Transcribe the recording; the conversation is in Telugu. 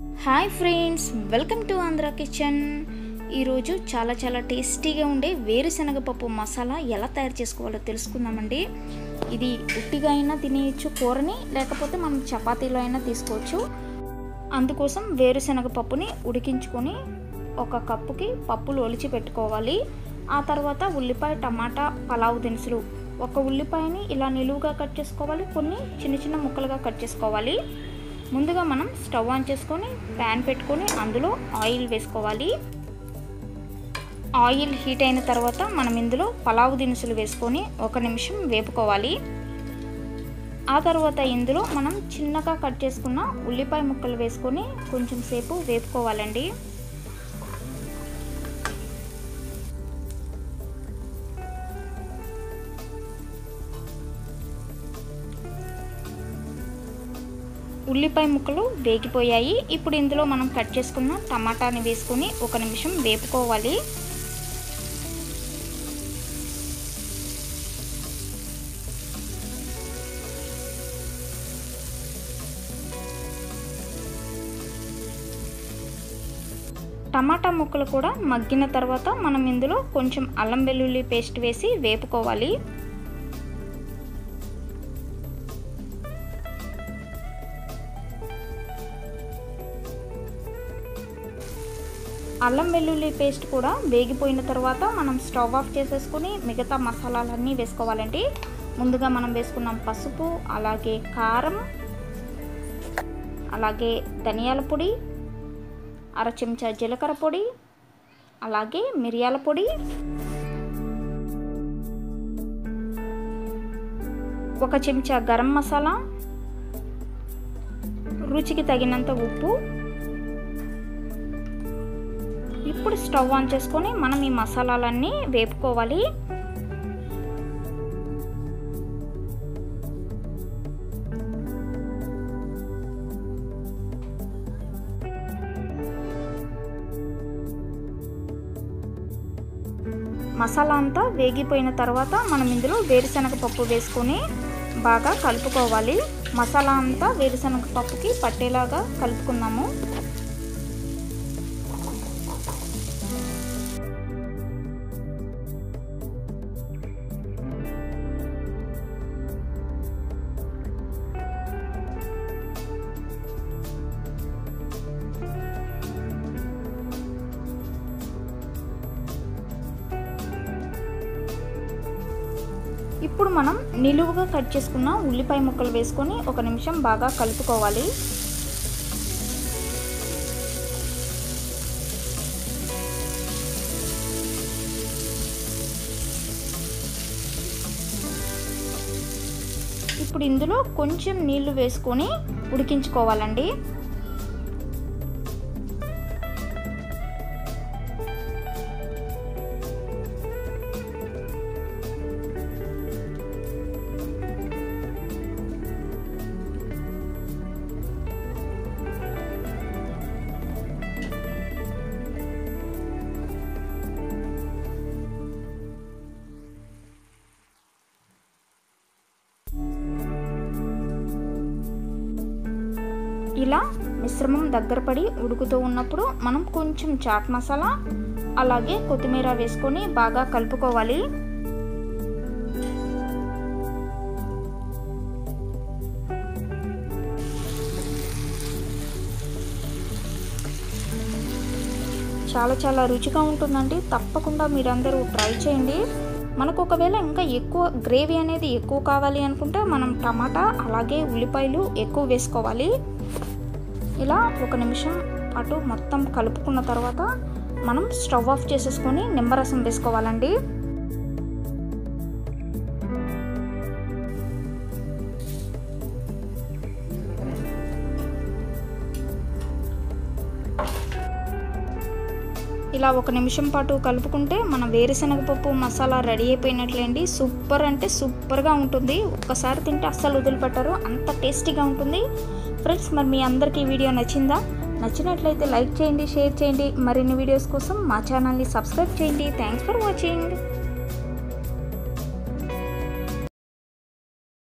Hi friends welcome to Andhra kitchen. ఈరోజు చాలా చాలా టేస్టీగా ఉండే వేరుశనగ పప్పు మసాలా ఎలా తయారు చేసుకోవాలో తెలుసుకుందామండి. ఇది ఉట్టిగా అయినా తినేయచ్చు కూరని లేకపోతే మనం చపాతీలో అయినా తీసుకోవచ్చు. అందుకోసం వేరుశనగ పప్పుని ఉడికించుకొని ఒక కప్పుకి పప్పులు ఒలిచి పెట్టుకోవాలి. ఆ తర్వాత ఉల్లిపాయ టమాటా పలావ్ దినుసులు. ఒక ఉల్లిపాయని ఇలా నిలువుగా కట్ చేసుకోవాలి కొన్ని చిన్న చిన్న ముక్కలుగా కట్ చేసుకోవాలి. ముందుగా మనం స్టవ్ ఆన్ చేసుకొని ప్యాన్ పెట్టుకొని అందులో ఆయిల్ వేసుకోవాలి. ఆయిల్ హీట్ అయిన తర్వాత మనం ఇందులో పలావ్ దినుసులు వేసుకొని ఒక నిమిషం వేపుకోవాలి. ఆ తర్వాత ఇందులో మనం చిన్నగా కట్ చేసుకున్న ఉల్లిపాయ ముక్కలు వేసుకొని కొంచెం సేపు వేపుకోవాలండి. ఉల్లిపాయ ముక్కలు వేగిపోయాయి. ఇప్పుడు ఇందులో మనం కట్ చేసుకున్న టమాటాని వేసుకొని ఒక నిమిషం వేపుకోవాలి. టమాటా ముక్కలు కూడా మగ్గిన తర్వాత మనం ఇందులో కొంచెం అల్లం వెల్లుల్లి పేస్ట్ వేసి వేపుకోవాలి. అల్లం వెల్లుల్లి పేస్ట్ కూడా వేగిపోయిన తర్వాత మనం స్టవ్ ఆఫ్ చేసేసుకుని మిగతా మసాలాలన్నీ వేసుకోవాలండి. ముందుగా మనం వేసుకున్నాం పసుపు అలాగే కారం అలాగే ధనియాల పొడి అర చెంచా జీలకర్ర పొడి అలాగే మిరియాల పొడి. ఒక చెంచా గరం మసాలా రుచికి తగినంత ఉప్పు ఇప్పుడు స్టవ్ ఆన్ చేసుకొని మనం ఈ మసాలాలన్నీ వేపుకోవాలి. మసాలా అంతా వేగిపోయిన తర్వాత మనం ఇందులో వేరుశనగ పప్పు వేసుకొని బాగా కలుపుకోవాలి. మసాలా అంతా వేరుశనగ పప్పుకి పట్టేలాగా కలుపుకుందాము. ఇప్పుడు మనం నిలువుగా కట్ చేసుకున్న ఉల్లిపాయ ముక్కలు వేసుకొని ఒక నిమిషం బాగా కలుపుకోవాలి. ఇప్పుడు ఇందులో కొంచెం నీళ్ళు వేసుకొని ఉడికించుకోవాలండి. ఇలా మిశ్రమం దగ్గర పడి ఉడుకుతూ ఉన్నప్పుడు మనం కొంచెం చాట్ మసాలా అలాగే కొత్తిమీర వేసుకొని బాగా కలుపుకోవాలి. చాలా చాలా రుచిగా ఉంటుందండి. తప్పకుండా మీరందరూ ట్రై చేయండి. మనకు ఒకవేళ ఇంకా ఎక్కువ గ్రేవీ అనేది ఎక్కువ కావాలి అనుకుంటే మనం టమాటా అలాగే ఉల్లిపాయలు ఎక్కువ వేసుకోవాలి. ఇలా ఒక నిమిషం పాటు మొత్తం కలుపుకున్న తర్వాత మనం స్టవ్ ఆఫ్ చేసేసుకొని నిమ్మరసం వేసుకోవాలండి. ఇలా ఒక నిమిషం పాటు కలుపుకుంటే మన వేరుశనగ పప్పు మసాలా రెడీ అయిపోయినట్లేండి. సూపర్ అంటే సూపర్గా ఉంటుంది. ఒక్కసారి తింటే అస్సలు వదిలిపెట్టరు. అంత టేస్టీగా ఉంటుంది. ఫ్రెండ్స్ మరి మీ అందరికీ వీడియో నచ్చిందా? నచ్చినట్లయితే లైక్ చేయండి షేర్ చేయండి. మరిన్ని వీడియోస్ కోసం మా ఛానల్ని సబ్స్క్రైబ్ చేయండి. Thanks for watching